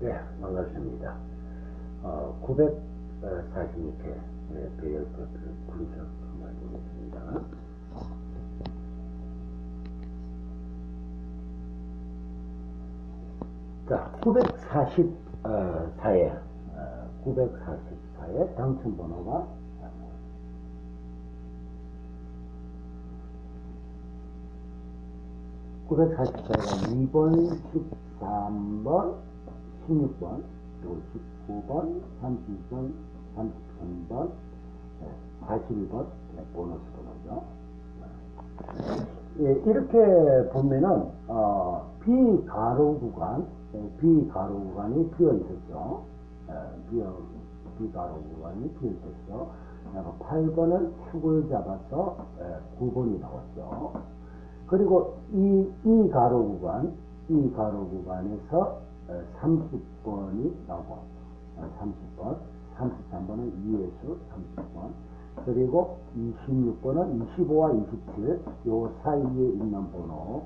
네, 반갑습니다. 어, 946회 배열표를 분석 한번 보겠습니다. 자, 944회, 어, 944회 당첨 번호가 구 944가 2번, 13번, 16번, 그리고 19번, 30번, 33번, 41번 보너스 번호죠. 예, 이렇게 보면은 어, 비가로 구간, 예, 비가로 구간이 비어 있었죠. 예, 비어, 비가로 구간이 비어 있었죠. 그리고 8번은 축을 잡아서 예, 9번이 나왔죠. 그리고 이, 이 가로 구간, 이 가로 구간에서 30번이 나오고, 30번, 33번은 2에서 30번, 그리고 26번은 25와 27, 요 사이에 있는 번호.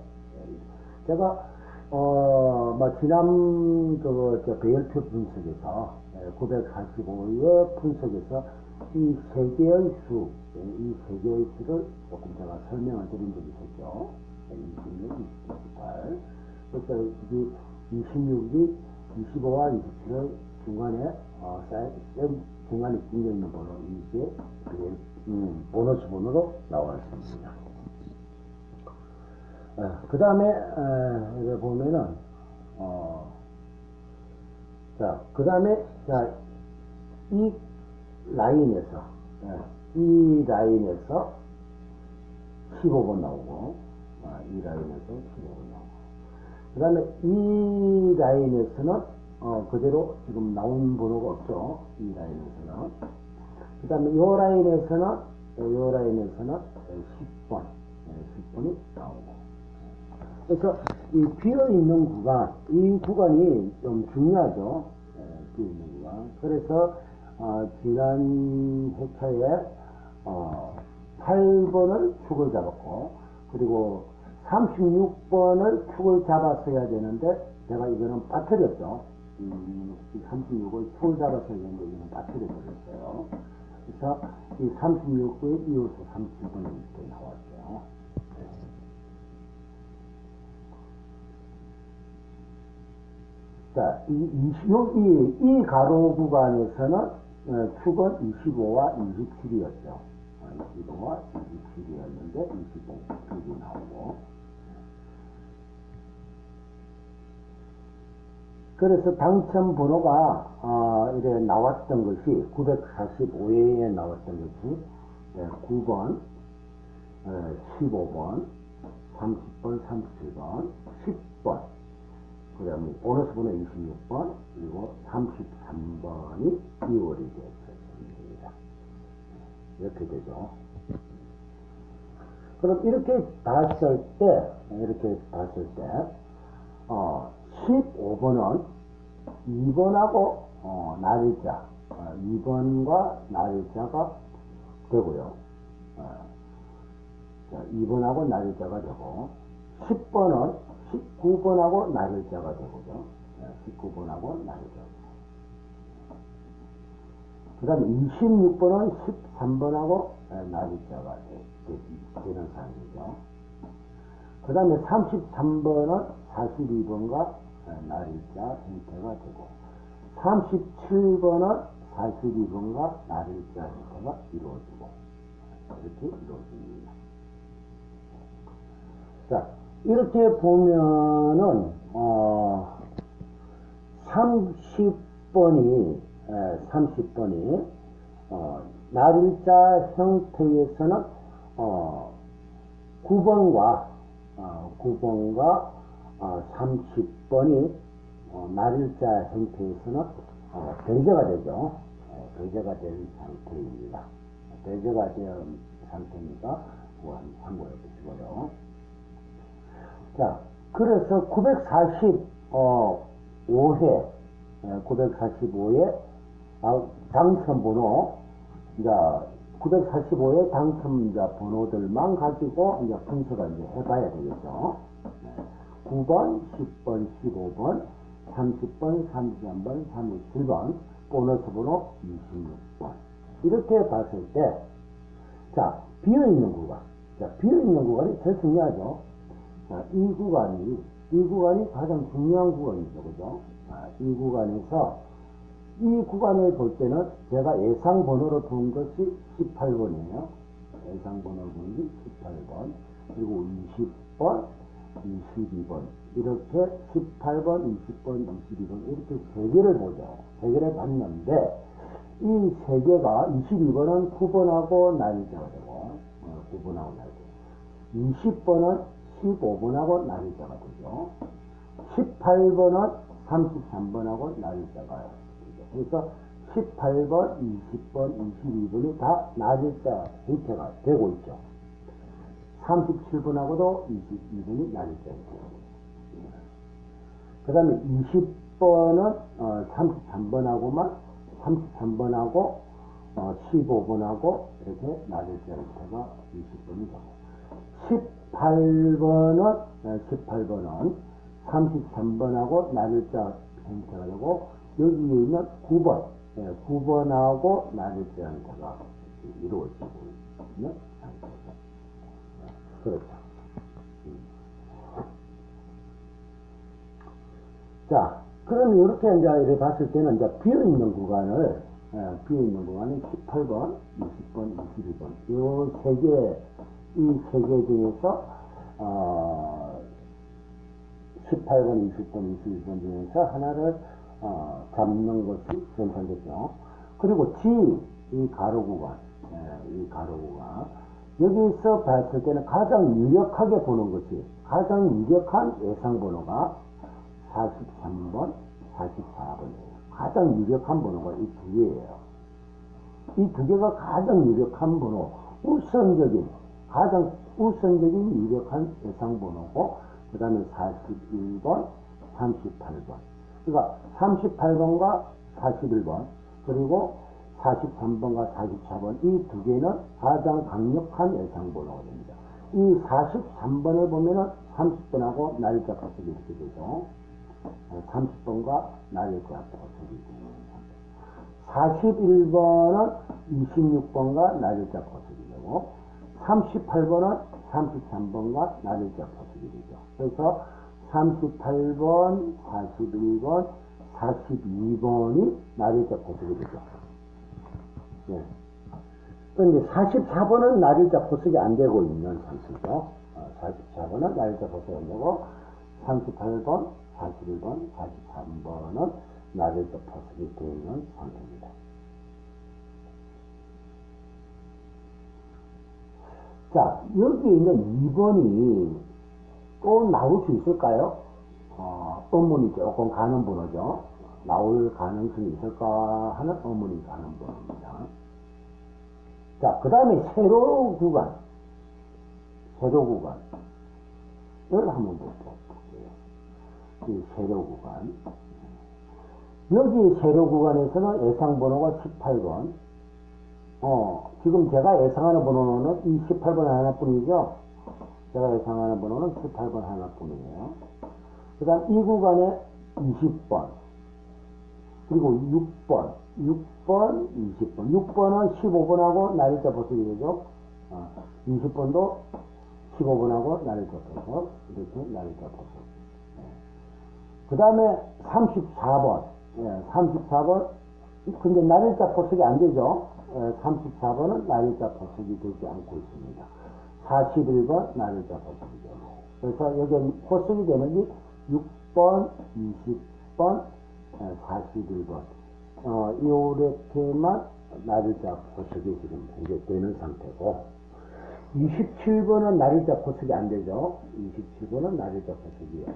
제가, 어, 뭐, 지난, 그, 저, 배열표 분석에서, 945의 분석에서 이 세 개의 수, 이 세 개의 수를 조금 제가 설명을 드린 적이 있었죠. 26, 27, 28. 그래서 이 26이 25와 27을 중간에, 어, 쌓여, 중간에 끼어 있는 번호, 이게, 그, 음, 보너스 번호로 나왔습니다. 그 다음에, 여기 보면은, 어, 자, 그 다음에, 자, 이 라인에서, 예, 이 라인에서 15번 나오고, 아, 이 라인에서 15번 나오고. 그 다음에 이 라인에서는, 어, 그대로 지금 나온 번호가 없죠. 이 라인에서는. 그 다음에 이 라인에서는, 이 라인에서는 10번, 10번이 나오고. 그래서 이 비어 있는 구간, 이 구간이 좀 중요하죠. 비어 있는 구간. 그래서 어, 지난 회차에 어, 8번을 축을 잡았고 그리고 36번을 축을 잡았어야 되는데 제가 이거는 빠뜨렸죠. 음, 36을 축을 잡았어야 되는데 이거는 빠뜨려 버렸어요. 그래서 이 36의 이웃수 37번이 이렇게 나왔죠. 자, 이, 이, 이, 이 가로 구간에서는 어, 축은 25와 27이었죠. 25와 27이었는데 25, 축이 나오고. 그래서 당첨 번호가 어, 이래 나왔던 것이 945회에 나왔던 것이 예, 9번, 예, 15번, 30번, 37번, 10번, 그 다음에 보너스 번호 26번, 그리고 33번이 2월이 되었습니다. 이렇게 되죠. 그럼 이렇게 봤을 때, 이렇게 봤을 때, 어, 15번은 2번하고, 어, 날일자, 어, 2번과 날일자가 되고요. 어, 자, 2번하고 날일자가 되고, 10번은 19번하고 날일자가 되고요. 19번하고 날일자. 그 다음에 26번은 13번하고 날일자가 되는 상황이죠. 그 다음에 33번은 42번과 날일자 형태가 되고, 37번은 42번과 날일자 형태가 이루어지고, 이렇게 이루어집니다. 자, 이렇게 보면은 어 30번이 에, 30번이 어, 날일자 형태에서는 어 9번과 어, 9번과 어, 30번이 어, 날일자 형태에서는 어, 배제가 되죠. 어, 배제가 된 상태입니다. 배제가 된 상태니까 그거 한번 참고해 보시고요. 자, 그래서 945회, 945회 당첨 번호, 이제 945회 당첨자 번호들만 가지고 이제 분석을 이제 해봐야 되겠죠. 9번, 10번, 15번, 30번, 33번, 37번, 보너스 번호 26번. 이렇게 봤을 때, 자, 비어있는 구간. 자, 비어있는 구간이 제일 중요하죠. 자, 이 구간이, 이 구간이 가장 중요한 구간이죠. 그죠? 자, 이 구간에서, 이 구간을 볼 때는 제가 예상 번호로 둔 것이 18번이에요. 예상 번호로 둔게 18번. 그리고 20번, 22번. 이렇게 18번, 20번, 22번. 이렇게 세 개를 보죠. 세 개를 봤는데, 이 세 개가 22번은 9번하고 날짜가 되고, 어, 9번하고 날짜. 20번은 15번하고 날짜가 되죠. 18번은 33번하고 날짜가 되 죠. 그래서 18번, 20번, 22번이 다 날짜 형태가 되고 있죠. 37번하고도 22번이 날짜이고. 그 다음에 20번은 어, 33번하고만 33번하고 어, 15번하고 이렇게 날짜 형태가 20번이 되고 18번은 18번은 33번하고 날짜 형태가 되고 여기에 있는 9번 9번하고 날짜 형태가 이루어지고 있는 상태죠. 그렇죠. 자, 그럼 이렇게 이제 이렇게 봤을 때는 이제 비어있는 구간을, 예, 비어있는 구간은 18번, 20번, 22번. 요세 개, 이 세 개 중에서, 어, 18번, 20번, 22번 중에서 하나를, 어, 잡는 것이 선택되죠. 그리고 G, 이 가로 구간, 예, 이 가로 구간. 여기서 봤을 때는 가장 유력하게 보는 것이, 가장 유력한 예상 번호가 43번, 44번이에요. 가장 유력한 번호가 이 두 개예요. 이 두 개가 가장 유력한 번호, 우선적인, 가장 우선적인 유력한 예상 번호고, 그 다음에 41번, 38번. 그러니까 38번과 41번, 그리고 43번과 44번, 이 두 개는 가장 강력한 예상 번호가 됩니다. 이 43번에 보면은 30번하고 날짜 가속이 이렇게 되죠. 30번과 날짜 가속이 되고 41번은 26번과 날짜 가속이 되고 38번은 33번과 날짜 가속이 되죠. 그래서 38번, 41번, 42번이 날짜 가속이 되죠. 네. 그런데 44번은 날짜 포석이 안 되고 있는 상태죠. 어, 44번은 날짜 포석이 안 되고 38번, 41번, 43번은 날짜 포석이 되어 있는 상태입니다. 자, 여기 있는 2번이 또 나올 수 있을까요? 어, 의문이 조금 가는 번호죠. 나올 가능성이 있을까 하는 의문이 가는 번호입니다. 자, 그 다음에 세로 구간. 세로 구간. 이걸 한번 볼게요. 이 세로 구간. 여기 세로 구간에서는 예상 번호가 18번. 어, 지금 제가 예상하는 번호는 이 18번 하나뿐이죠. 제가 예상하는 번호는 18번 하나뿐이에요. 그 다음 이 구간에 20번. 그리고 6번, 6번, 20번. 6번은 15번하고 날짜 보석이 되죠. 어, 20번도 15번하고 날짜 보석. 이렇게 날짜 보석. 그 다음에 34번. 예, 34번. 근데 날짜 보석이 안 되죠. 예, 34번은 날짜 보석이 되지 않고 있습니다. 41번 날짜 보석이 되고. 그래서 여기 보석이 되는 게 6번, 20번, 41번. 어, 요렇게만 날짜 포석이 지금 현재 되는 상태고, 27번은 날짜 포석이 안 되죠. 27번은 날짜 포석이요.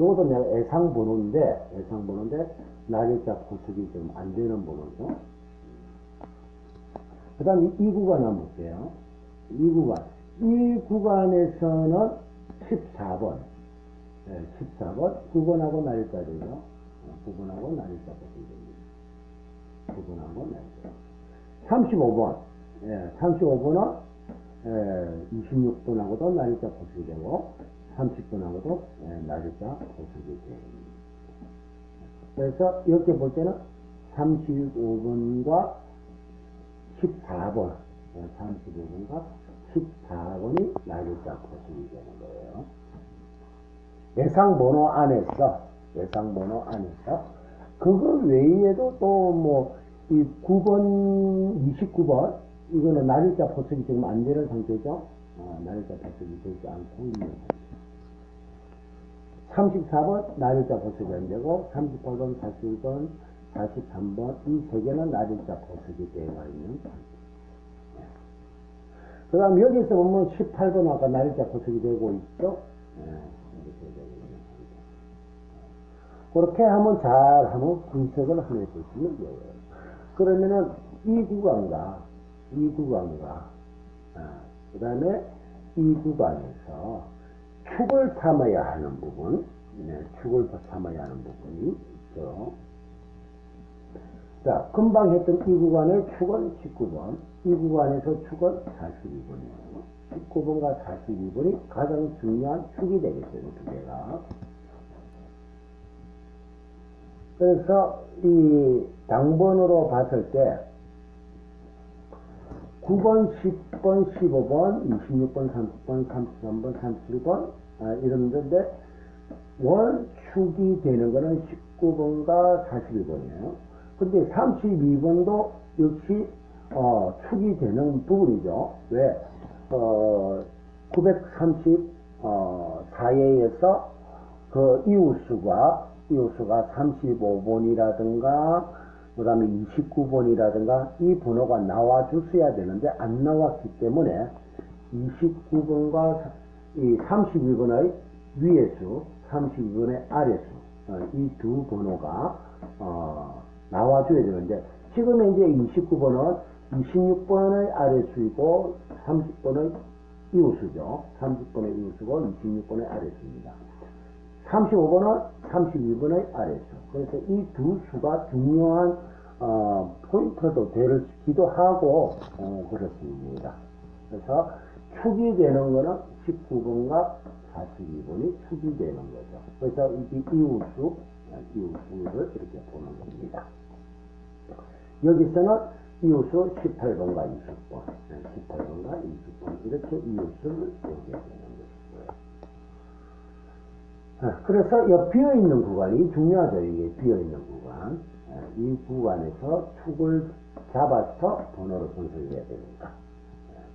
요것도 내가 예상 번호인데, 예상 번호인데, 날짜 포석이 좀 안 되는 번호죠. 그 다음 이, 이 구간 한번 볼게요. 이 구간. 이 구간에서는 14번. 네, 14번. 9번하고 날짜죠. 9번하고 날짜 보시면 됩니다. 9번하고 날짜. 35번. 예, 35번은 예, 26번하고도 날짜 보시게 되고 30번하고도 예, 날짜 보시게 됩니다. 그래서 이렇게 볼 때는 35번과 14번, 35번과 14번이 날짜 포식이 되는 거예요. 예상 번호 안에서, 예상 번호 안에서, 그거 외에도 또 뭐, 이 9번, 29번, 이거는 날짜 포식이 지금 안 되는 상태죠. 어, 날짜 포식이 되지 않고 있는 상태. 34번 날일자 보석이 안 되고 38번, 41번, 43번 이 세 개는 날일자 보석이 되어 있는 그 다음 여기서 보면 18번 아까 날일자 보석이 되고 있죠 있는 상태. 그렇게 하면 잘 하면 분석을 하면 보시면 돼요 그러면은 이 구간과 이 구간과 그 다음에 이 구간에서 축을 삼아야 하는 부분, 네, 축을 삼아야 하는 부분이 있죠. 자, 금방 했던 이 구간의 축은 19번, 이 구간에서 축은 42번이에요. 19번과 42번이 가장 중요한 축이 되겠죠, 두 개가. 그래서 이 당번으로 봤을 때 9번, 10번, 15번, 26번, 30번, 33번, 37번 아, 이런 건데 원축이 되는 거는 19번과 41번이에요. 근데 32번도 역시 어, 축이 되는 부분이죠. 왜? 어, 934회에서 그 이웃수가 이웃수가 35번이라든가 그 다음에 29번이라든가 이 번호가 나와 주셔야 되는데 안 나왔기 때문에 29번과 이 32번의 위에수, 32번의 아래 수 이 두 번호가 어, 나와줘야 되는데 지금 이제 29번은 26번의 아래수이고 30번의 이웃수죠. 30번의 이웃수고 26번의 아래수입니다. 35번은 32번의 아래수. 그래서 이 두 수가 중요한 어, 포인트도 되기도 하고 어, 그렇습니다. 그래서 축이 되는 거는 19번과 42번이 축이 되는 거죠. 그래서 이 이웃수, 이웃수를 이렇게 보는 겁니다. 여기서는 이웃수 18번과 20번, 18번과 20번 이렇게 되는 것이고요. 아, 그래서 이 비어있는 구간이 중요하죠. 이게 비어있는 구간. 아, 이 구간에서 축을 잡아서 번호를 분석해야 됩니다.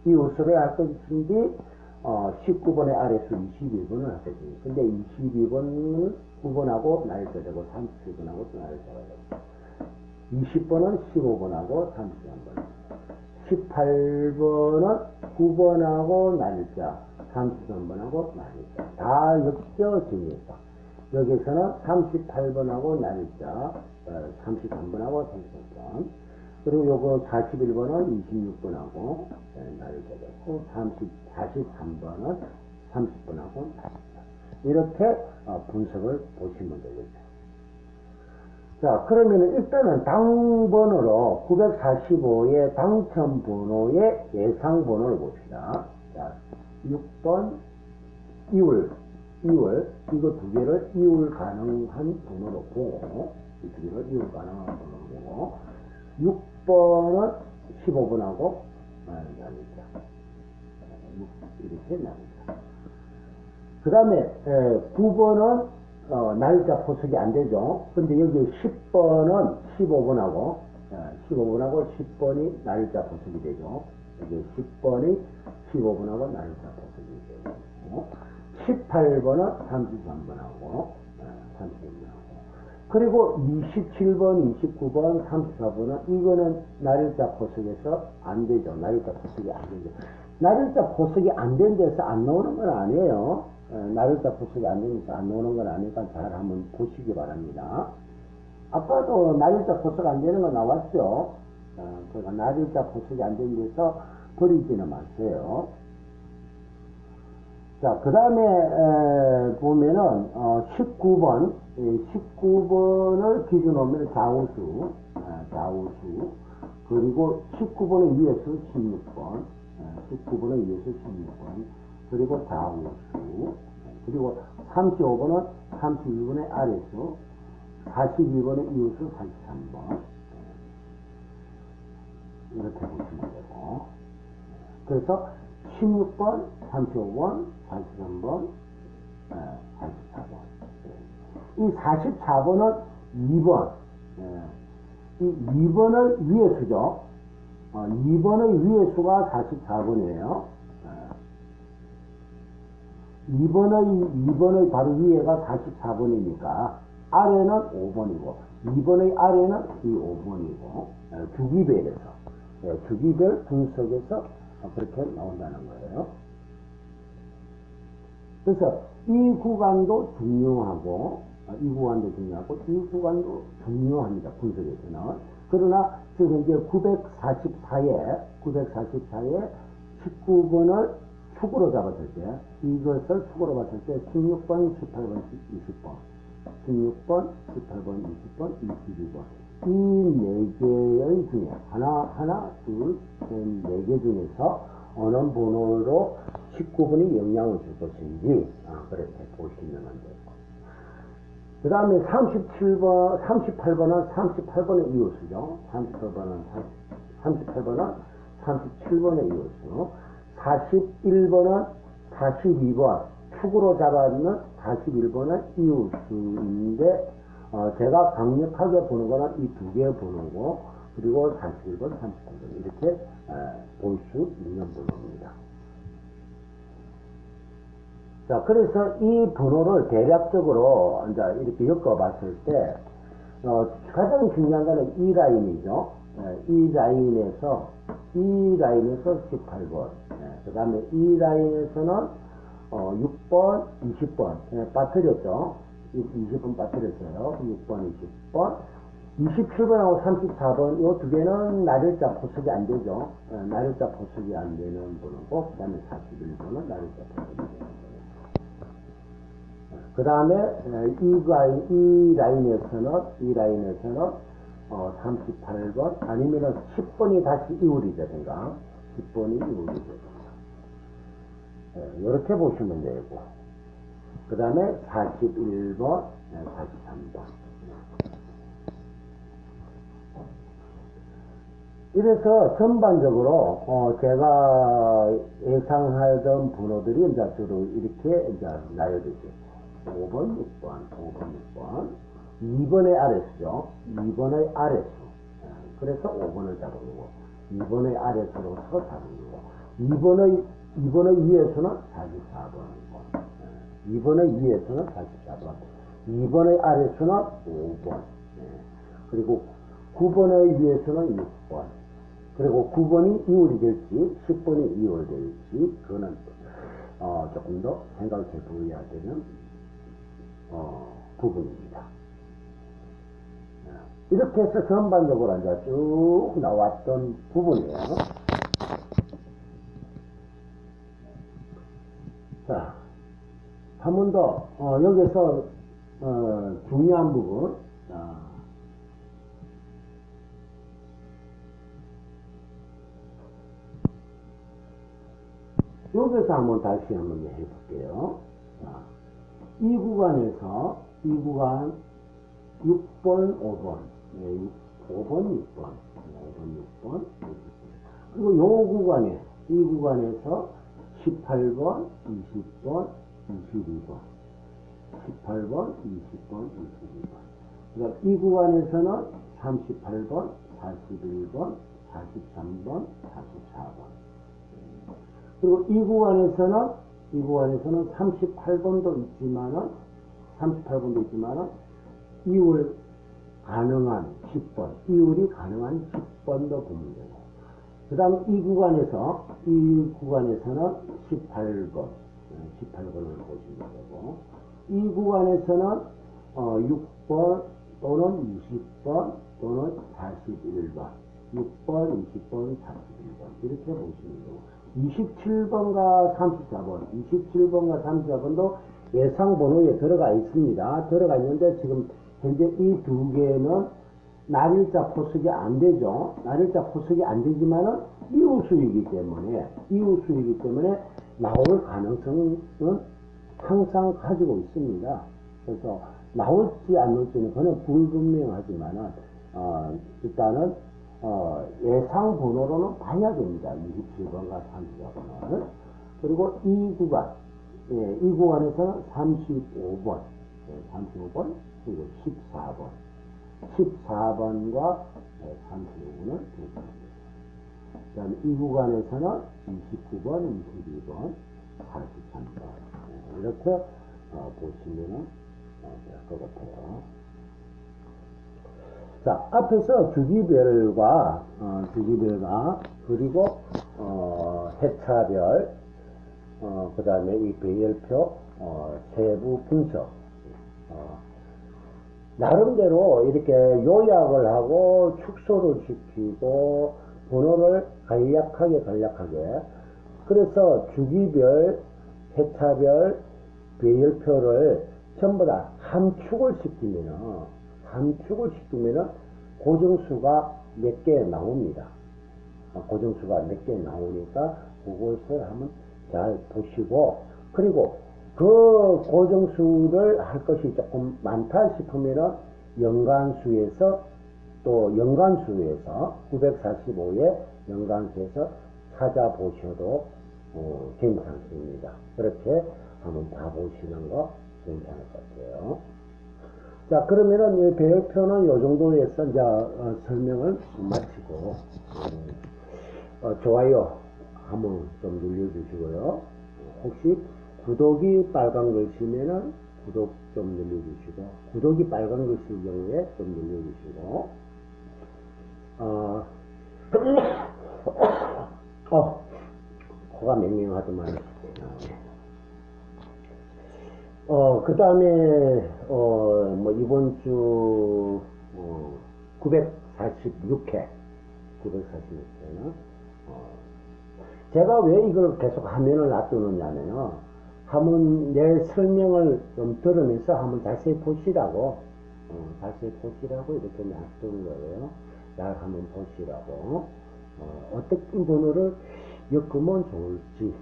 이 우수를 할 것인지 어, 19번의 아래수 21번을 할 것인지. 근데 22번은 9번하고 날짜 되고 37번하고 또 날짜가 되고 20번은 15번하고 33번. 18번은 9번하고 날짜 33번하고 날짜 다 엮여집니다. 여기서는 38번하고 날짜 33번하고 33번. 그리고 요거 41번은 26번하고 날짜 됐고 30, 43번은 30번하고 날짜 이렇게 어, 분석을 보시면 되겠죠. 자, 그러면 일단은 당번호로 945의 당첨번호의 예상번호를 봅시다. 자, 6번, 2월, 2월, 이거 두 개를 이월 가능한 번호로 보고, 이 두 개를 이월 가능한 번호로 보고, 6번은 15번하고, 아, 나누자. 이렇게 나누자. 그 다음에, 9번은 어, 날짜 포석이 안 되죠. 근데 여기 10번은 15번하고, 15번하고 10번이 날짜 포석이 되죠. 여기 10번이 15번하고 날짜 포석이 되고, 18번은 33번하고, 32번하고, 그리고 27번, 29번, 34번은 이거는 날짜 포석에서 안 되죠. 날짜 포석이 안 되죠. 날짜 포석이 안 된 데서 안 나오는 건 아니에요. 날짜 포석이 안 되니까 안 나오는 건 아니니까 잘 한번 보시기 바랍니다. 아까도 날짜 포석 안 되는 거 나왔죠. 어, 그러니까 날짜 포석이 안된 데서 버리지는 마세요. 자, 그 다음에 보면은 어, 19번, 19번을 기준으로 하면 좌우수, 아, 좌우수, 그리고 19번의 위에서 16번, 19번의 위에서 16번, 그리고 좌우수, 그리고 35번은 32번의 아래수, 42번의 이웃수 43번. 이렇게 보시면 되고. 그래서 16번, 35번, 43번, 44번. 이 44번은 2번. 이 2번의 위의 수죠. 어, 2번의 위의 수가 44번이에요. 2번의, 2번의 바로 위에가 44번이니까 아래는 5번이고 2번의 아래는 이 5번이고 주기별에서 예, 주기별 분석에서 그렇게 나온다는 거예요. 그래서 이 구간도 중요하고 아, 이 구간도 중요하고 이 구간도 중요합니다. 분석에서는. 그러나 지금 현재 944에 944에 19번을 축으로 잡았을 때 이것을 축으로 봤을 때 16번, 18번, 20번. 16번, 18번, 20번, 22번. 이 네 개의 중에 하나, 하나, 둘, 셋, 네 개 중에서 어느 번호로 19번이 영향을 줄 것인지 아, 그렇게 보시면 되고 그 다음에 37번, 38번은 38번의 이웃수죠. 38번은 38번은 37번의 이웃수. 41번은 42번 축으로 잡아주는 41번의 이웃수인데 어, 제가 강력하게 보는 거는 이 두 개의 번호고 그리고 41번, 38번 이렇게 볼수 있는 번호입니다. 자, 그래서 이 번호를 대략적으로 이제 이렇게 엮어봤을 때, 어, 가장 중요한 거는 이 라인이죠. 예, 이 라인에서, 이 라인에서 18번. 그 다음에 이 라인에서는, 어, 6번, 20번. 예, 빠뜨렸죠. 20번 빠뜨렸어요. 6번, 20번. 27번하고 34번, 이 두 개는 날일자 포석이 안 되죠. 예, 날일자 포석이 안 되는 번호고, 그 다음에 41번은 날일자 포석이 되는 번호. 그 다음에 이 라인, 이 라인에서는 이 라인에서는 어, 38번 아니면은 10번이 다시 이울이 되든가 10번이 이울이 되든가 이렇게 보시면 되고. 그 다음에 41번 43번. 이래서 전반적으로 어, 제가 예상하던 번호들이 이제 주로 이렇게 이제 나열되죠. 5번, 6번, 5번, 6번. 2번의 아래수죠. 2번의 아래수. 예, 그래서 5번을 잡은 거고. 2번의 아래수로서 거고. 2번의, 2번의 위에서는 44번이고. 2번의 위에서는 44번. 2번의 아래수는 5번. 예, 그리고 9번의 위에서는 6번. 그리고 9번이 이월이 될지, 10번이 이월 될지, 그거는, 어, 조금 더 생각해 보여야 되는 어, 부분입니다. 이렇게 해서 전반적으로 이제 쭉 나왔던 부분이에요. 자, 한 번 더, 어, 여기서, 어, 중요한 부분, 자, 여기서 한번 다시 한번 해볼게요. 자, 이 구간에서 이 구간 6번, 5번, 네, 5번, 6번, 5번, 6번, 그리고 요 구간에 이 구간에서 18번, 20번, 22번, 18번, 20번, 22번. 그러니까 이 구간에서는 38번, 41번, 43번, 44번. 그리고 이 구간에서는 이 구간에서는 38번도 있지만은 38번도 있지만은 이율 가능한 10번, 이율이 가능한 10번도 보면 되고 그 다음 이 구간에서 이 구간에서는 18번, 18번을 보시면 되고 이 구간에서는 어, 6번 또는 20번 또는 41번 6번, 20번, 41번 이렇게 보시면 되고 27번과 34번, 27번과 34번도 예상 번호에 들어가 있습니다. 들어가 있는데 지금 현재 이 두 개는 날일자 포석이 안 되죠. 날일자 포석이 안 되지만은 이웃수이기 때문에 이웃수이기 때문에 나올 가능성은 항상 가지고 있습니다. 그래서 나올지 안 나올지는 그는 불분명하지만은 어, 일단은 어, 예상 번호로는 봐야 됩니다. 27번과 34번을. 그리고 이 구간, 예, 이 구간에서는 35번, 예, 35번, 그리고 14번, 14번과 35번을 대입합니다. 그 다음에 이 구간에서는 29번, 22번, 43번. 예, 이렇게 어, 보시면 될것 같아요. 자, 앞에서 주기별과, 어, 주기별과, 그리고, 어, 해차별, 어, 그 다음에 이 배열표, 어, 세부 분석, 어, 나름대로 이렇게 요약을 하고 축소를 시키고 번호를 간략하게 간략하게. 그래서 주기별, 해차별, 배열표를 전부 다 함축을 시키면 은 함축을 시키면은 고정수가 몇 개 나옵니다. 어, 고정수가 몇 개 나오니까 그것을 한번 잘 보시고 그리고 그 고정수를 할 것이 조금 많다 싶으면은 연간수에서 또 연간수에서 945의 연간수에서 찾아보셔도 어, 괜찮습니다. 그렇게 한번 봐보시는 거 괜찮을 것 같아요. 자, 그러면은 이 배열표는 요 정도에서 이제 어, 설명을 마치고, 음, 어, 좋아요 한번 좀 눌러주시고요. 혹시 구독이 빨간 글씨면은 구독 좀 눌러주시고, 구독이 빨간 글씨일 경우에 좀 눌러주시고, 어, 어, 코가 맹맹하더만. 어, 그 다음에, 어, 뭐, 이번 주, 어, 946회, 946회는, 어, 제가 왜 이걸 계속 화면을 놔두느냐면요. 한번 내 설명을 좀 들으면서 한번 자세히 보시라고, 어, 자세히 보시라고 이렇게 놔두는 거예요. 날 한번 보시라고. 어, 어떤 번호를 엮으면 좋을지,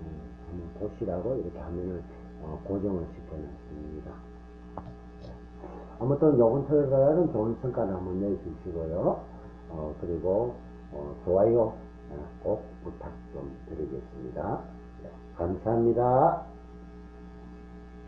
어, 한번 보시라고 이렇게 화면을 어, 고정을 시켜놨습니다. 아무튼 요번 토요일에는 좋은 성과를 한번 내주시고요. 어, 그리고 어, 좋아요 어, 꼭 부탁 좀 드리겠습니다. 네, 감사합니다.